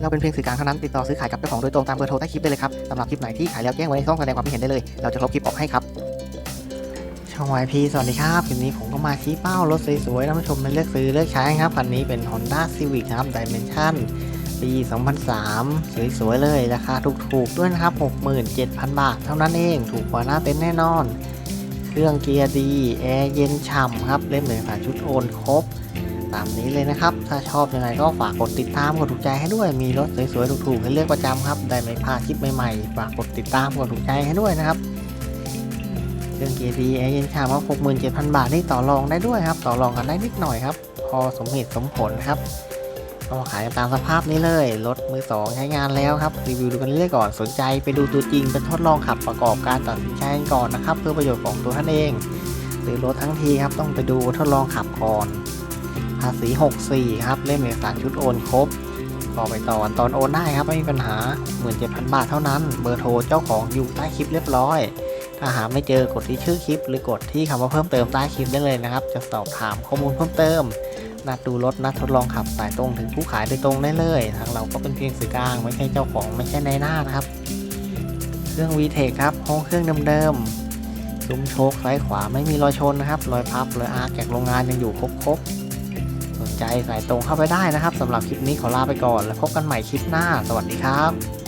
เราเป็นเพียงสื่อกลางเท่านั้นติดต่อซื้อขายกับเจ้าของโดยตรงตามเบอร์โทรใต้คลิปได้เลยครับสำหรับคลิปไหนที่ขายแล้วแจ้งไว้ในช่องแสดงความคิดเห็นได้เลยเราจะลบคลิปออกให้ครับช่อง YP สวัสดีครับคลิปนี้ผมก็มาชี้เป้ารถสวยๆท่านผู้ชมมาเลือกซื้อเลือกใช้ครับคันนี้เป็น Honda Civic ครับ Dimension ปี 2003 สวยๆเลยราคาถูกๆด้วยนะครับ 67,000 บาท เท่านั้นเองถูกกว่าหน้าเต็นท์แน่นอน เครื่องเกียร์ดีแอร์เย็นฉ่ำครับเล่มเอกสารชุดโอนครบ ตามนี้เลยนะครับ ถ้าชอบยังไงก็ฝากกดติดตามกดถูกใจให้ด้วย มีรถสวยๆถูกๆให้เลือกประจำครับ ได้ไม่พลาดคลิปใหม่ๆ ฝากกดติดตามกดถูกใจให้ด้วยนะครับเครื่องเกียร์ดีแอร์เย็นชามว่า67,000 บาทนี่ต่อรองได้ด้วยครับ ต่อรองกันได้นิดหน่อยครับ พอสมเหตุสมผลครับก็ขายตามสภาพนี้เลย รถมือสองใช้งานแล้วครับ รีวิวดูกันเรื่อยก่อน สนใจไปดูตัวจริงเป็นทดลองขับประกอบการตัดสินใจกันก่อนนะครับ เพื่อประโยชน์ของตัวท่านเองซื้อรถทั้งทีครับต้องไปดูทดลองขับก่อน ภาษี 64 ครับ เล่มเอกสารชุดโอนครบต่อไปต่อนตอนโอนได้ครับไม่มีปัญหา 17,000 บาทเท่านั้น เบอร์โทรเจ้าของอยู่ใต้คลิปเรียบร้อย ถ้าหาไม่เจอกดที่ชื่อคลิป หรือกดที่คำว่าเพิ่มเติมใต้คลิปได้เลยนะครับ จะสอบถามข้อมูลเพิ่มเติม นัดดูรถนัดทดลองขับสายตรงถึงผู้ขายโดยตรงได้เลย ทางเราก็เป็นเพียงสื่อกลาง ไม่ใช่เจ้าของไม่ใช่ในหน้านะครับ เครื่อง VTEC คครับห้องเครื่องเดิมๆซุ้มโชคซ้ายขวาไม่มีรอยชนนะครับรอยพับรอยอาร์คจกโรงงานยังอยู่ครบๆ ใจสายตรงเข้าไปได้นะครับสำหรับคลิปนี้ขอลาไปก่อน แล้วพบกันใหม่คลิปหน้า สวัสดีครับ